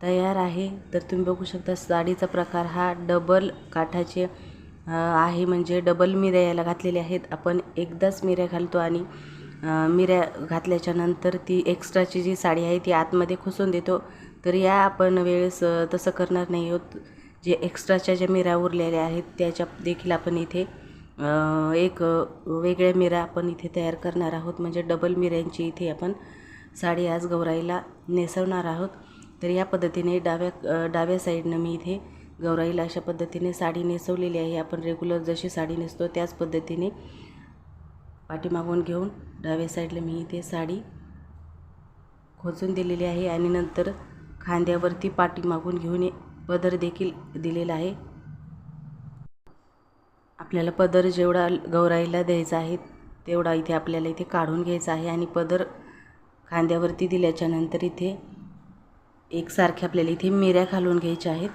तयार आहे. तर तुम्ही बघू शकता साडीचा प्रकार हा डबल काठाचे आहे. म्हणजे डबल मिऱ्या याला घातलेल्या आहेत. आपण एकदाच मिऱ्या घालतो आणि मिऱ्या घातल्याच्या नंतर ती एक्स्ट्राची जी साडी आहे ती आतमध्ये खुसून देतो. तर या आपण वेळेस तसं करणार नाही आहोत. जे एक्स्ट्राच्या ज्या मिऱ्या उरलेल्या आहेत त्याच्या देखील आपण इथे एक वेगळ्या मिऱ्या आपण इथे तयार करणार आहोत. म्हणजे डबल मिऱ्यांची इथे आपण साडी आज गौराईला नेसवणार आहोत. तर या पद्धतीने डाव्या डाव्या साईडनं मी इथे गौराईला अशा पद्धतीने साडी नेसवलेली आहे. आपण रेग्युलर जशी साडी नेसतो त्याच पद्धतीने पाठीमागून घेऊन डाव्या साईडला मी इथे साडी खोचून दिलेली आहे आणि नंतर खांद्यावरती पाठीमागून घेऊन पदर देखील दिलेला आहे. आपल्याला पदर जेवढा गौराईला द्यायचा आहे तेवढा इथे आपल्याला इथे काढून घ्यायचा आहे आणि पदर खांद्यावरती दिल्याच्यानंतर इथे एकसारख्या आपल्याला इथे मिऱ्या घालून घ्यायच्या आहेत.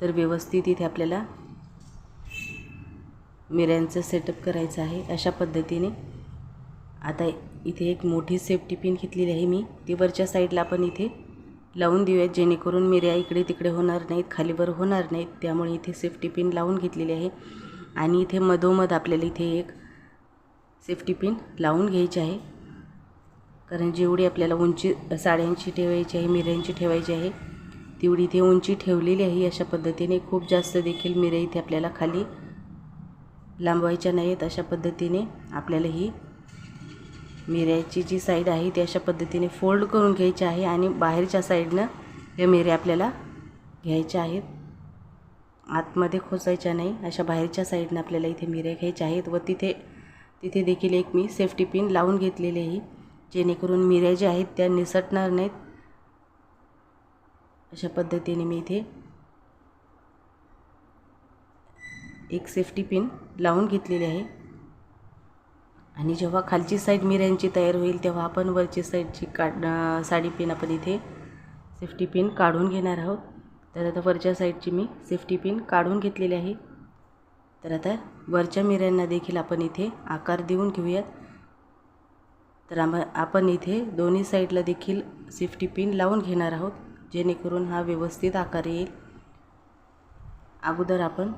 तर व्यवस्थित इथे आपल्याला मिऱ्यांचं सेटअप करायचं आहे अशा पद्धतीने. आता इथे एक मोठी सेफ्टी पिन घेतलेली आहे मी. ती वरच्या साईडला आपण इथे लावून देऊयात जेणेकरून मिऱ्या इकडे तिकडे होणार नाहीत खालीवर होणार नाहीत. त्यामुळे इथे सेफ्टी पिन लावून घेतलेली आहे. आणि इथे मधोमध आपल्याला इथे एक सेफ्टी पिन लावून घ्यायची आहे. कारण जेवढी आपल्याला उंची साड्यांची ठेवायची आहे मिऱ्यांची ठेवायची आहे तेवढी इथे उंची ठेवलेली आहे. अशा पद्धतीने खूप जास्त देखील मिऱ्या इथे आपल्याला खाली लांबवायच्या नाहीत. अशा पद्धतीने आपल्याला ही मिऱ्याची जी साईड आहे ती अशा पद्धतीने फोल्ड करून घ्यायची आहे आणि बाहेरच्या साईडनं या मिऱ्या आपल्याला घ्यायच्या आहेत. आतमध्ये खोचायच्या नाही अशा बाहेरच्या साईडनं आपल्याला इथे मिऱ्या घ्यायच्या आहेत व तिथे तिथे देखील एक मी सेफ्टी पिन लावून घेतलेली आहे. जेणेकरून मिऱ्या ज्या आहेत त्या निसटणार नाहीत. अशा पद्धतीने मी इथे एक सेफ्टी पिन लावून घेतलेली आहे. आणि जेव्हा खालची साईड मिऱ्यांची तयार होईल तेव्हा आपण वरची साईडची काढ साडी पिन आपण इथे सेफ्टी पिन काढून घेणार आहोत. तर आता वरच्या साईडची मी सेफ्टी पिन काढून घेतलेली आहे. तर आता वरच्या मिऱ्यांना देखील आपण इथे आकार देऊन घेऊयात. तर आम आपण इथे दोन्ही साईडला देखील सेफ्टी पिन लावून घेणार आहोत जेणेकरून हा व्यवस्थित आकार येईल. अगोदर आपण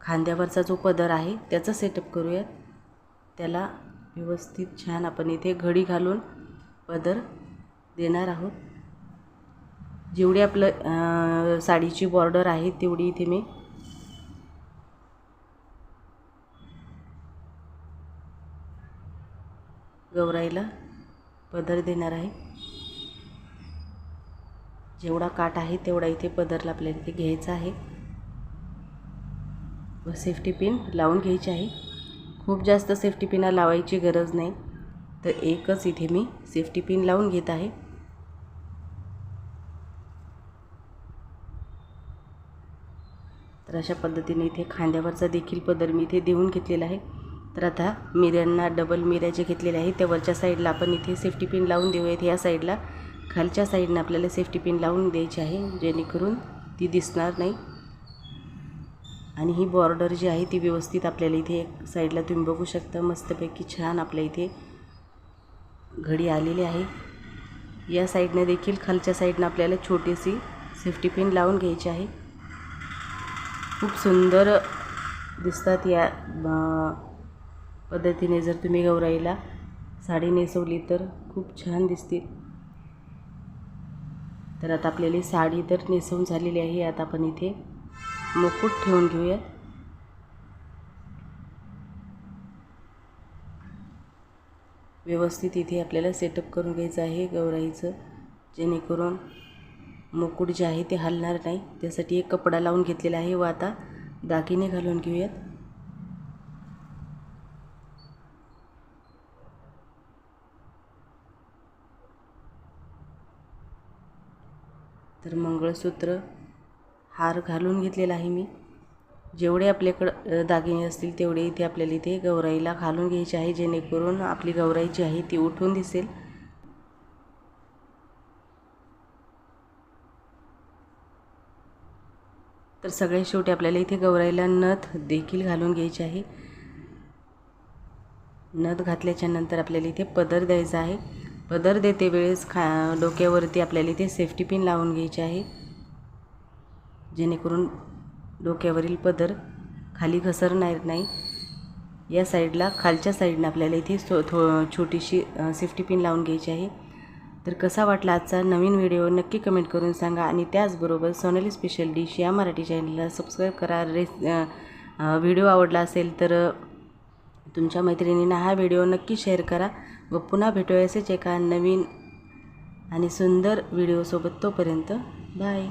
खांद्यावरचा जो पदर आहे त्याचा सेटअप करूयात. त्याला व्यवस्थित छान आपण इथे घडी घालून पदर देणार आहोत. जेवढी आपलं साडीची बॉर्डर आहे तेवढी इथे मी गौराईला पदर देणार आहे. जेवढा काठ आहे तेवढा इथे पदरला आपल्याला इथे घ्यायचा आहे. व सेफ्टी पिन लावून घ्यायची आहे. खूप जास्त सेफ्टी पिना लावायची गरज नाही. तर एकच इथे मी सेफ्टी पिन लावून घेत आहे. तर अशा पद्धतीने इथे खांद्यावरचा देखील पदर मी इथे देऊन घेतलेला आहे. तर आता मिऱ्यांना डबल मिऱ्या जे घेतलेल्या आहेत त्या वरच्या साईडला आपण इथे सेफ्टी पिन लावून देऊयात. ह्या साईडला खालच्या साईडनं आपल्याला सेफ्टी पिन लावून द्यायची आहे जेणेकरून ती दिसणार नाही. आणि ही बॉर्डर जी आहे ती व्यवस्थित आपल्याला इथे एक साईडला तुम्ही बघू शकता. मस्तपैकी छान आपल्या इथे घडी आलेली आहे. या साईडनं देखील खालच्या साईडनं आपल्याला छोटीशी सेफ्टी पिन लावून घ्यायची आहे. खूप सुंदर दिसतात या पद्धतीने जर तुम्ही गौराईला साडी नेसवली तर खूप छान दिसतील. तर आता आपल्याला साडी तर नेसवून झालेली आहे. आता आपण इथे मुकुट ठेवून घेऊयात व्यवस्थित इथे आपल्याला सेटअप करून घ्यायचं आहे गौराईचं. जेणेकरून मुकुट जे आहे ते हलणार नाही. त्यासाठी एक कपडा लावून घेतलेला आहे व आता दागिने घालून घेऊयात. तर मंगळसूत्र हार घालून घेतलेला आहे मी. जेवढे आपल्याकडं दागिने असतील तेवढे इथे आपल्याला इथे गौराईला घालून घ्यायचे आहे. जेणेकरून आपली गौराई जी आहे ती उठून दिसेल. तर सगळ्यात शेवटी आपल्याला इथे गौराईला नथ देखील घालून घ्यायची आहे. नथ घातल्याच्या नंतर आपल्याला इथे पदर द्यायचा आहे. पदर देते वेळेस खा डोक्यावरती आपल्याला इथे सेफ्टी पिन लावून घ्यायची आहे. जेणेकरून डोक्यावरील पदर खाली घसरणार नाही. या साईडला खालच्या साईडनं आपल्याला इथे सो थो छोटीशी सेफ्टी पिन लावून घ्यायची आहे. तर कसा वाटला आजचा नवीन व्हिडिओ नक्की कमेंट करून सांगा. आणि त्याचबरोबर सोनाली स्पेशल डिश या मराठी चॅनलला सबस्क्राईब करा. रेस व्हिडिओ आवडला असेल तर तुमच्या मैत्रिणींना हा व्हिडिओ नक्की शेअर करा. व पुन्हा भेटूया एका नवीन आणि सुंदर व्हिडिओसोबत तोपर्यंत बाय